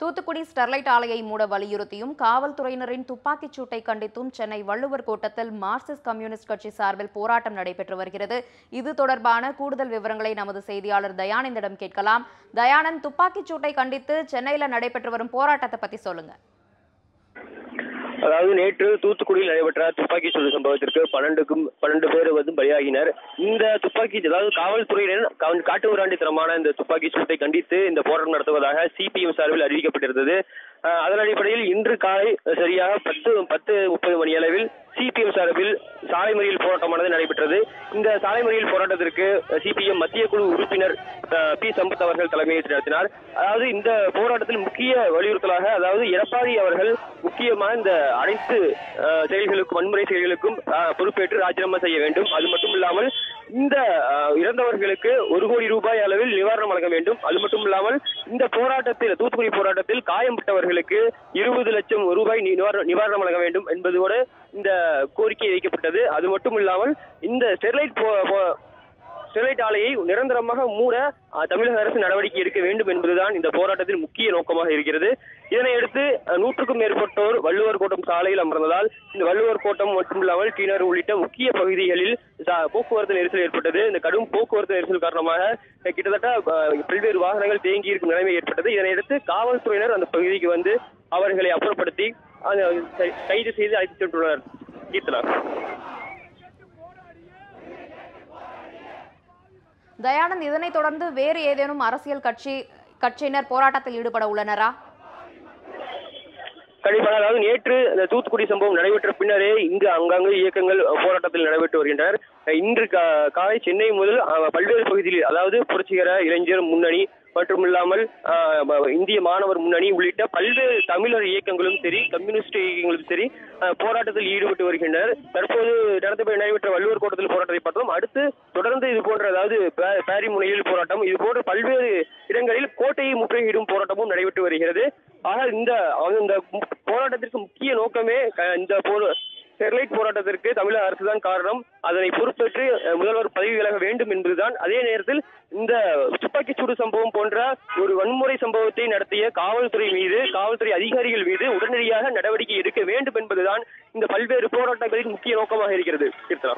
Thoothukudi Sterlite ஆலையை மூட வலியுறுத்தியும் காவல்துறையினரின் துப்பாக்கிச் சூட்டை கண்டித்தும் சென்னை வள்ளுவர் கோட்டத்தில் மார்க்சிஸ்ட் கம்யூனிஸ்ட் கட்சி சார்பில் போராட்டம் நடைபெற்று வருகிறது. இது தொடர்பான கூடுதல் விவரங்களை நமது செய்தியாளர் தயானந்திடம் கேட்கலாம். தயானந்த் துப்பாக்கிச் சூட்டை கண்டித்து சென்னையில் நடைபெற்று வரும் போராட்டத்தை பத்தி சொல்லுங்க. அதாவது நேற்று தூத்துக்குடியில் நடைபெற்ற துப்பாக்கி சூடு சம்பவத்திற்கு பன்னெண்டுக்கும் பன்னெண்டு பேர் வந்து பலியாகினர். இந்த துப்பாக்கி அதாவது காவல்துறையினர் காட்டு காட்டுமிராண்டித்தனமான இந்த துப்பாக்கி சூட்டை கண்டித்து இந்த போராட்டம் நடத்துவதாக சிபிஎம் சார்பில் அறிவிக்கப்பட்டிருந்தது. அதன் அடிப்படையில் இன்று காலை சரியாக பத்து பத்து முப்பது மணி அளவில் சிபிஎம் சார்பில் சாலை மறியல் போராட்டமானது நடைபெற்றது. இந்த சாலை மறியல் போராட்டத்திற்கு சிபிஎம் மத்திய குழு உறுப்பினர் அஹ், பி. சம்பத் அவர்கள் தலைமையேற்று நடத்தினார். அதாவது இந்த போராட்டத்தில் முக்கிய வலியுறுத்தலாக அதாவது எடப்பாடி அவர்கள் முக்கியமாக இந்த அனைத்து செயல்களுக்கும் வன்முறை செயல்களுக்கும் அஹ், பொறுப்பேற்று ராஜினாமா செய்ய வேண்டும். அது மட்டும் இல்லாமல் இந்த இறந்தவர்களுக்கு ஒரு கோடி ரூபாய் அளவில் நிவாரணம் வழங்க வேண்டும். அது மட்டும் இல்லாமல் இந்த போராட்டத்தில் தூத்துக்குடி போராட்டத்தில் காயம்பட்டவர்களுக்கு இருபது லட்சம் ரூபாய் நிவாரணம் வழங்க வேண்டும் என்பதோடு இந்த கோரிக்கை வைக்கப்பட்டது. அது மட்டும் இல்லாமல் இந்த ஸ்டெர்லைட் போ- ஸ்டெர்லைட் ஆலையை நிரந்தரமாக மூட தமிழக அரசு நடவடிக்கை எடுக்க வேண்டும் என்பதுதான் இந்த போராட்டத்தின் முக்கிய நோக்கமாக இருக்கிறது. இதனையடுத்து அஹ், நூற்றுக்கும் மேற்பட்டோர் வள்ளுவர் கோட்டம் சாலையில் அமர்ந்ததால் இந்த வள்ளுவர் கோட்டம் மட்டுமில்லாமல் டீனர் உள்ளிட்ட முக்கிய பகுதிகளில் போக்குவரத்து நெரிசல் ஏற்பட்டது. இந்த கடும் போக்குவரத்து நெரிசல் காரணமாக கிட்டத்தட்ட பல்வேறு வாகனங்கள் தேங்கி இருக்கும் நிலைமை ஏற்பட்டது. இதனையடுத்து காவல்துறையினர் அந்த பகுதிக்கு வந்து அவர்களை அப்புறப்படுத்தி அதை கைது செய்து அழைத்து சென்றுள்ளனர். கீர்த்தனா. தயானந்த் இதனைத் தொடர்ந்து வேறு ஏதேனும் அரசியல் கட்சி கட்சியினர் போராட்டத்தில் ஈடுபட உள்ளனரா? கண்டிப்பாக அதாவது நேற்று இந்த தூத்துக்குடி சம்பவம் நடைபெற்ற பின்னரே இங்கு அங்கங்கு இயக்கங்கள் போராட்டத்தில் நடைபெற்று வருகின்றனர். இன்று கா- காலை சென்னை முதல் பல்வேறு பகுதிகளில் அதாவது புரட்சிகர இளைஞர் முன்னணி மற்றும் இல்லாமல் இந்திய மாணவர் முன்னணி உள்ளிட்ட பல்வேறு தமிழர் இயக்கங்களும் சரி கம்யூனிஸ்ட் இயக்கங்களும் சரி போராட்டத்தில் ஈடுபட்டு வருகின்றனர். தற்போது நடத்தப்பட நடைபெற்ற வள்ளுவர் கோட்டத்தில் போராட்டத்தை பார்த்தோம். அடுத்து தொடர்ந்து இது போன்ற அதாவது பே- போராட்டம் இது போன்ற பல்வேறு இடங்களில் கோட்டையை முற்றுகையிடும் போராட்டமும் நடைபெற்று வருகிறது. ஆனால் இந்த இந்த போராட்டத்திற்கு முக்கிய நோக்கமே இந்த போர் ஸ்டெர்லைட் போராட்டத்திற்கு தமிழக அரசுதான் காரணம். அதனை பொறுப்பேற்று முதல்வர் பதவி விலக வேண்டும் என்பதுதான் அதே நேரத்தில் இந்த துப்பாக்கி சூடு சம்பவம் போன்ற ஒரு வன்முறை சம்பவத்தை நடத்திய காவல்துறை மீது காவல்துறை அதிகாரிகள் மீது உடனடியாக நடவடிக்கை எடுக்க வேண்டும் என்பதுதான் இந்த பல்வேறு போராட்டங்களின் முக்கிய நோக்கமாக இருக்கிறது. கீர்த்தனா.